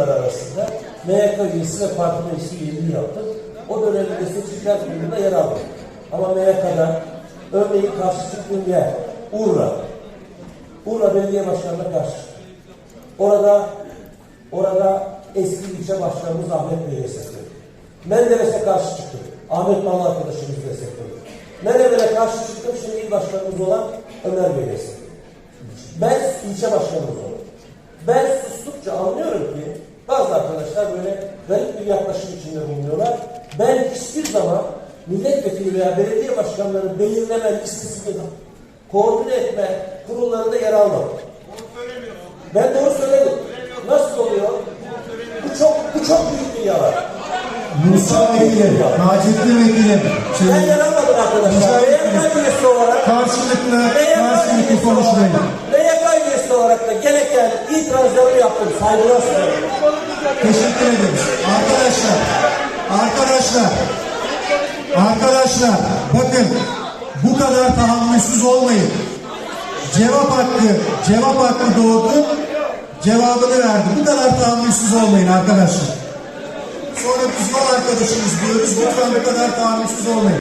yıllar arasında MYK üyesi ve parti meclisi üyeliği yaptım. O dönemde seçimler kurulunda yer aldım. Ama MYK'da örneğin karşı çıktığım yer Urla. Urla Belediye Başkanı'na karşı. Orada orada eski ilçe başkanımız Ahmet Bey'e destekledim. Menderes'e karşı çıktım. Ahmet Bal arkadaşımız destekledim. Menemen'e karşı çıktım. Şimdi il başkanımız olan Ömer Bey destekledim. Ben ilçe başkanımız oldum. Ben sustukça garip bir yaklaşım içinde bulunuyorlar. Ben hiçbir zaman milletvekili veya belediye başkanları belirleme listesini koordine etme kurullarında yer almadım. Ben doğru söyledim. Nasıl oluyor? Bu çok bu çok büyük bir yalan. Musa Vekilim, Macitli Vekilim, Ben yer almadım arkadaşlar. MYK üyesi olarak karşılıklı, karşılıklı konuşmayın. MYK üyesi olarak da gereken itirazlarımı yaptım. Saygılar sunuyorum. Arkadaşlar, arkadaşlar, bakın bu kadar tahammülsüz olmayın. Cevap hakkı, cevap hakkı doğdu, cevabını verdi. Bu kadar tahammülsüz olmayın arkadaşlar. Sonra biz yol arkadaşımız diyoruz, lütfen bu kadar tahammülsüz olmayın.